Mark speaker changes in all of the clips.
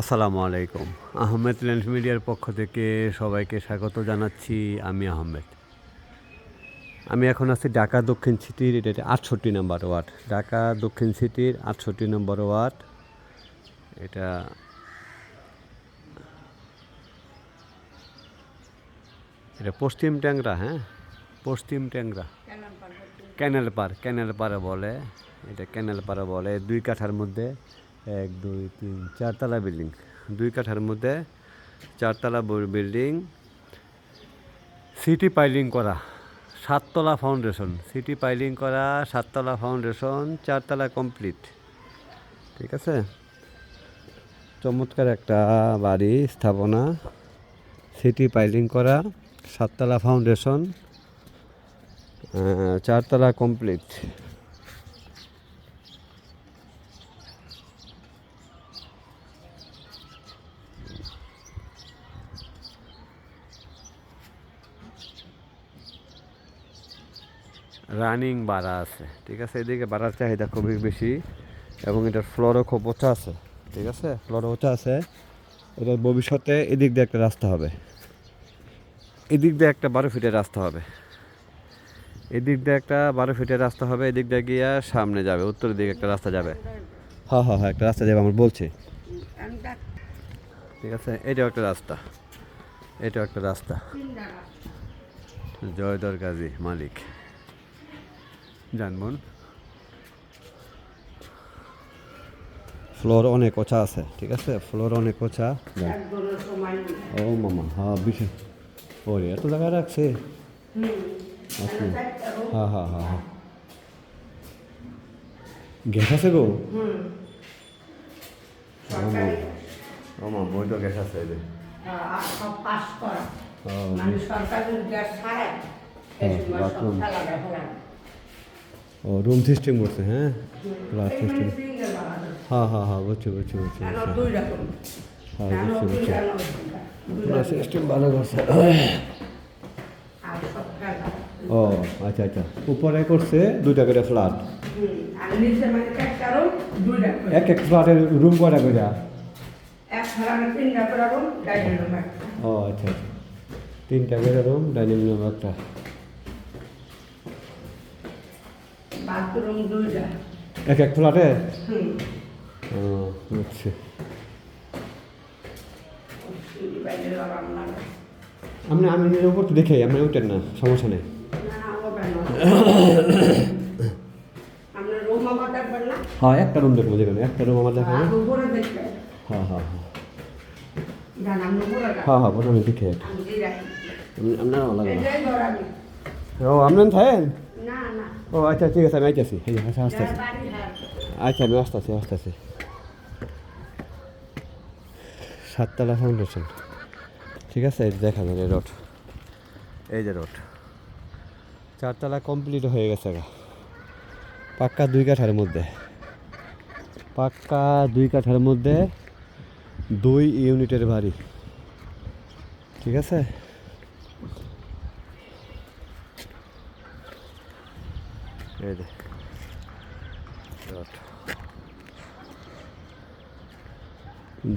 Speaker 1: আসসালামু আলাইকুম। আহমেদ ল্যান্ড মিডিয়ার পক্ষ থেকে সবাইকে স্বাগত জানাচ্ছি আমি আহমেদ। আমি এখন আছি ঢাকা দক্ষিণ সিটির এটা আটষট্টি নম্বর ওয়ার্ড। ঢাকা দক্ষিণ সিটির আটষট্টি নম্বর ওয়ার্ড এটা এটা পশ্চিম ট্যাংরা হ্যাঁ? পশ্চিম ট্যাংরা। ক্যানেল পার ক্যানেল পাড়ে বলে এটা ক্যানেল পাড়ে বলে দুই কাঠার মধ্যে। এক, দুই, তিন, চারতলা বিল্ডিং। দুই কাঠার মধ্যে চারতলা বিল্ডিং, সিটি পাইলিং করা, সাততলা ফাউন্ডেশন। সিটি পাইলিং করা, সাততলা ফাউন্ডেশন, চারতলা কমপ্লিট। ঠিক আছে? চমৎকার একটা বাড়ি স্থাপনা। সিটি পাইলিং করা, সাততলা ফাউন্ডেশন চারতলা কমপ্লিট। রানিং বাড়া আছে। ঠিক আছে? এদিকে বাড়ার চাহিদা খুবই বেশি এবং এটার ফ্লোরও খুব উঁচা আছে। ঠিক আছে? ফ্লোরও উঁচা আছে। এটার ভবিষ্যতে এদিক দিয়ে একটা রাস্তা হবে। এদিক দিয়ে একটা বারো ফিটের রাস্তা হবে। এদিক দিয়ে একটা বারো ফিটের রাস্তা হবে এদিক দিয়ে গিয়ে সামনে যাবে উত্তরের দিকে একটা রাস্তা যাবে। হ্যাঁ হ্যাঁ হ্যাঁ একটা রাস্তা যাবে আমার বলছি। ঠিক আছে? এটাও একটা রাস্তা। এটাও একটা রাস্তা। জয়দর গাজী মালিক। জানবন ফ্লোর অনেক ওচা আছে ঠিক আছে? ফ্লোর অনেক ওচা। ও মামা হ্যাঁ বিশেষ ওরে এত জায়গায় রাখছে? হ্যাঁ হ্যাঁ হ্যাঁ হ্যাঁ গ্যাস আছে গো? ও মা বই তো গ্যাস আছে এই যে।
Speaker 2: পাস করা।
Speaker 1: ও,
Speaker 2: মানে সরকারের গ্যাস ছাড়াই এই
Speaker 1: ও রুম সিস্টেম করছে হ্যাঁ ক্লাস সিস্টেম। হ্যাঁ হ্যাঁ হ্যাঁ বুঝছি বুঝছি বুঝছি? হ্যাঁ বুঝছি বুঝছি
Speaker 2: রকম।
Speaker 1: সিস্টেম ভালো করছে। ও আচ্ছা আচ্ছা উপরে করছে দুইটা করে ফ্ল্যাট
Speaker 2: মানে।
Speaker 1: এক এক ফ্ল্যাটের রুম কয়টা করে। ও আচ্ছা আচ্ছা তিনটা করে রুম ডাইনিং রুম একটা এক এক ফ্ল্যাটে ও
Speaker 2: লাগানো
Speaker 1: আপনি আমি নিজের উপর তো দেখে আপনি উঠেন না সমস্যা নেই? হ্যাঁ একটা রুম দেখব যেখানে একটা রুম আমার
Speaker 2: দেখবেন।
Speaker 1: হ্যাঁ হ্যাঁ। হ্যাঁ
Speaker 2: যান।
Speaker 1: হ্যাঁ হ্যাঁ বলুন আমি দেখে আপনার লাগে। ও আপনার থাকেন। ও আচ্ছা ঠিক আছে আমি আইতেছি। এই আচ্ছা আসতে
Speaker 2: যার বাড়ি হার।
Speaker 1: আচ্ছা আমি আসতেছি আসতেছি। সাততলা ফাউন্ডেশন ঠিক আছে এই যে দেখা যাবে এই রোড। এই যে রোড। চারতলা কমপ্লিট হয়ে গেছে গা। পাক্কা দুই কাঠার মধ্যে। পাক্কা দুই কাঠার মধ্যে দুই ইউনিটের বাড়ি। ঠিক আছে? এই যে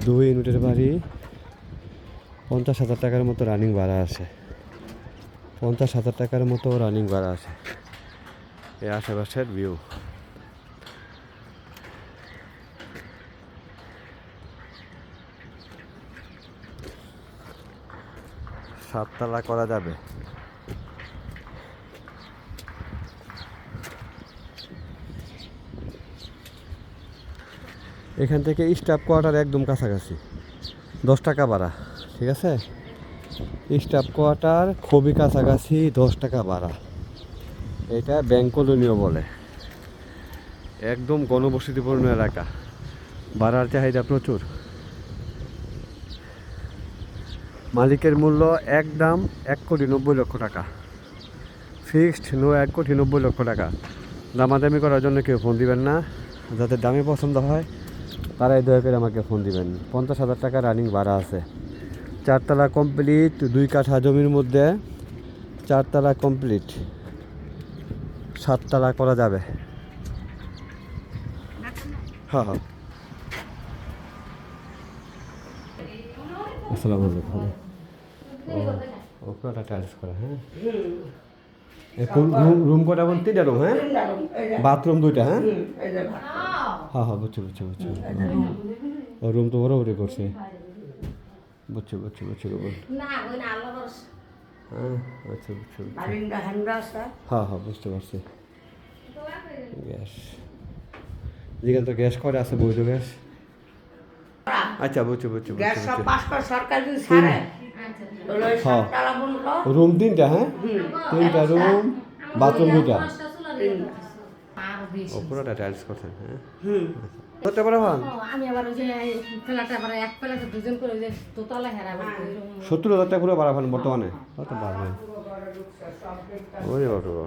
Speaker 1: দুই ইউনিটের বাড়ি, পঞ্চাশ হাজার টাকার মতো রানিং ভাড়া আছে। পঞ্চাশ হাজার টাকার মতো রানিং ভাড়া আছে। এই আশেপাশের ভিউ সাততলা করা যাবে। এখান থেকে স্টাফ কোয়ার্টার একদম কাছাকাছি। দশ টাকা ভাড়া, ঠিক আছে? স্টাফ কোয়ার্টার খুবই কাছাকাছি, দশ টাকা ভাড়া। এটা ব্যাংক কলোনিও বলে। একদম গণবসতিপূর্ণ এলাকা। ভাড়ার চাহিদা প্রচুর। মালিকের মূল্য একদম এক কোটি নব্বই লক্ষ টাকা। ফিক্সড, নো এক কোটি নব্বই লক্ষ টাকা। দামাদামি করার জন্য কেউ ফোন দিবেন না। যাদের দামে পছন্দ হয় তারাই দয়া করে আমাকে ফোন দিবেন। পঞ্চাশ হাজার টাকা রানিং ভাড়া আছে। চারতলা কমপ্লিট দুই কাঠা জমির মধ্যে চারতলা কমপ্লিট সাততলা করা যাবে। হ্যাঁ হ্যাঁ। আসসালামু আলাইকুম। ও টাইলস করা হ্যাঁ। রুম রুম কটা বল তিনটা রুম হ্যাঁ? বাথরুম দুইটা হ্যাঁ। হ্যাঁ হ্যাঁ বুঝছি বুঝছি বুঝছি। রুম তো বড় বড় করছে। বুঝছি বুঝছি বুঝছি
Speaker 3: ভরসা।
Speaker 1: হ্যাঁ বুঝছি বুঝছি। হ্যাঁ হ্যাঁ বুঝতে পারছি। গ্যাস। যেখানে তো গ্যাস করে আছে বৈধ গ্যাস। আচ্ছা বুঝছি বুঝছি
Speaker 3: আচ্ছা
Speaker 2: ওই
Speaker 1: হ্যাঁ। রুম তিনটা হ্যাঁ? তিনটা রুম বাথরুম দুইটা। পুরোটা টাইলস করছেন হ্যাঁ?
Speaker 2: হুম।
Speaker 1: করতে পারো ভান
Speaker 3: আমি আবার ওই যে আবার এক প্লেটে দুজন করে ওই যে দোতলা হেরাবো
Speaker 1: সত্তর হাজার টাকা পুরো বাড়া ফান বর্তমানে? কত বাড়বে ওরে বাবা।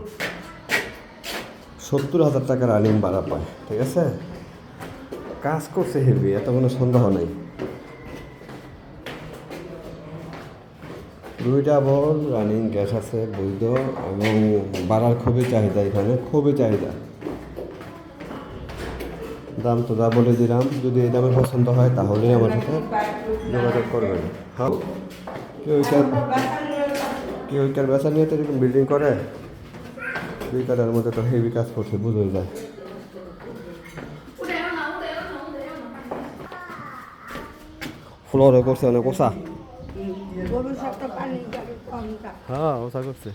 Speaker 1: সত্তর হাজার টাকা রানিং ভাড়া পায় ঠিক আছে? কাজ করছে হেভি এত কোনো সন্দেহ নেই। দুইটা বল রানিং গ্যাস আছে বৈধ এবং বাড়ার খুবই চাহিদা এখানে খুবই চাহিদা। দাম তো যা বলে দিলাম। যদি এই দামে পছন্দ হয় তাহলে আমার সাথে যোগাযোগ করবেন। হ্যাঁ। কেউ ওইটার কেউ ওইটার বেচা নিয়ে তো এরকম বিল্ডিং করে? দুই কাটার মধ্যে তো হেভি কাজ করছে বুঝে যায়। ফ্লোরও করছে অনেক ওষা।
Speaker 2: ভবিষ্যতে পানি যাবে
Speaker 1: হ্যাঁ ওষা করছে।